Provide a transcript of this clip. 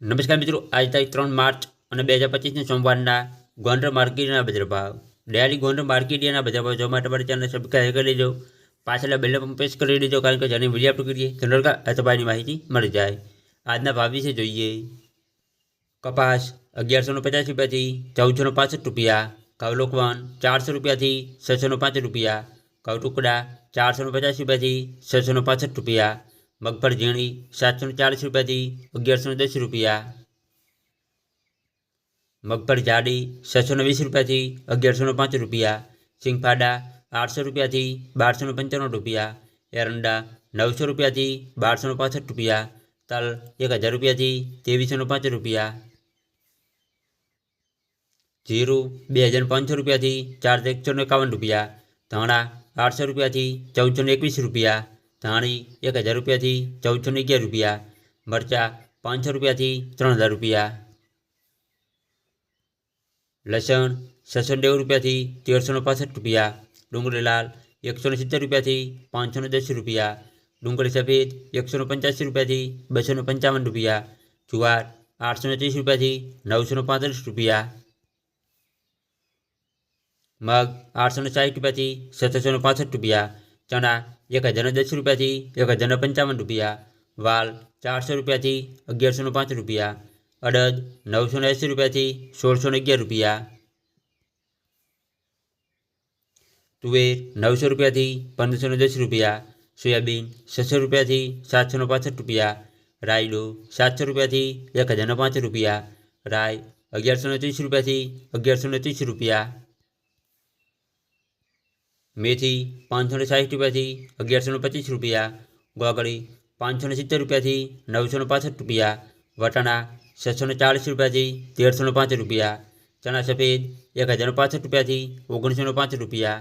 નમસ્કાર મિત્રો, આજ તારીખ ત્રણ માર્ચ અને બે હજાર પચીસના સોમવારના ગોંડલ માર્કેટના બજાર ભાવ. ડેરી ગોંડ્ર માર્કેટિયાના બજાર ભાવ જોવા માટે તમારી ચેનલ સબસ્ક્રાઈબ કરી લેજો. પાછળના બેલ પણ પ્રેસ કરી લેજો કારણ કે જેને વીડિયો આપણે કરીએ જનરલ અથવાની માહિતી મળી જાય. આજના ભાવ વિશે જોઈએ. કપાસ અગિયારસોનો પચાસ રૂપિયાથી ચૌદસોનો પાંસઠ રૂપિયા ઘઉં લોકવન ચારસો રૂપિયાથી છસો ને પાંચ રૂપિયા ઘઉં ટુકડા ચારસો પચાસ રૂપિયાથી છસો પાંસઠ પાસઠ રૂપિયા મગફળી ઝીણી, સાતસો ચાલીસ રૂપિયાથી અગિયારસો દસ રૂપિયા. મગફળ જાડી, છસો વીસ રૂપિયાથી અગિયારસો પાંચ રૂપિયા. સિંગફાડા આઠસો રૂપિયાથી બારસો પંચાણું રૂપિયા. એરંડા, નવસો રૂપિયાથી બારસો પાસઠ રૂપિયા. તલ, એક હજાર રૂપિયાથી ત્રેવીસો પાંચ રૂપિયા. જીરું, બે હજાર પાંચસો રૂપિયાથી ચાર એકસો ને એકાવન રૂપિયા. ધાણા, આઠસો રૂપિયાથી ચૌદસો એકવીસ રૂપિયા. ધાણી એક હજાર રૂપિયાથી ચૌદસો ને અગિયાર રૂપિયા, મરચાં પાંચસો રૂપિયાથી ત્રણ હજાર રૂપિયા, લસણ છસો નેવું રૂપિયાથી તેરસો પાસઠ રૂપિયા, ડુંગળી લાલ એકસો સિત્તેર રૂપિયાથી પાંચસો ને દસ રૂપિયા, ડુંગળી સફેદ એકસો ને પંચ્યાસી રૂપિયાથી બસો પંચાવન રૂપિયા, જુવાર આઠસો ને ત્રીસ રૂપિયાથી નવસો પાંત્રીસ રૂપિયા, મગ આઠસો ને સાઠ રૂપિયાથી સત્તરસો પાસઠ રૂપિયા, ચણા એક હજાર ને દસ રૂપિયાથી એક હજાર ને પંચાવન રૂપિયા વાલ ચારસો રૂપિયાથી અગિયારસો ને પાંચ રૂપિયા અડદ નવસો ને એંસી રૂપિયાથી સોળસો ને અગિયાર રૂપિયા તુવેર નવસો રૂપિયાથી પંદરસો ને દસ રૂપિયા સોયાબીન છસો રૂપિયાથી સાતસો ને પાસઠ રૂપિયા રાયડો સાતસો રૂપિયાથી એક હજાર ને પાંચ રૂપિયા રાય અગિયારસો ને ત્રીસ રૂપિયાથી અગિયારસો ને ત્રીસ રૂપિયા મેથી પાંચસો ને સાઠ રૂપિયાથી અગિયારસો પચીસ રૂપિયા ગોગળી પાંચસો ને સિત્તેર રૂપિયાથી નવસો ને પાસઠ રૂપિયા, વટાણા છસો ને ચાલીસ રૂપિયાથી તેરસો ને પાંચ રૂપિયા, ચણા સફેદ એક હજાર પાસઠ રૂપિયાથી ઓગણીસો ને પાંચ રૂપિયા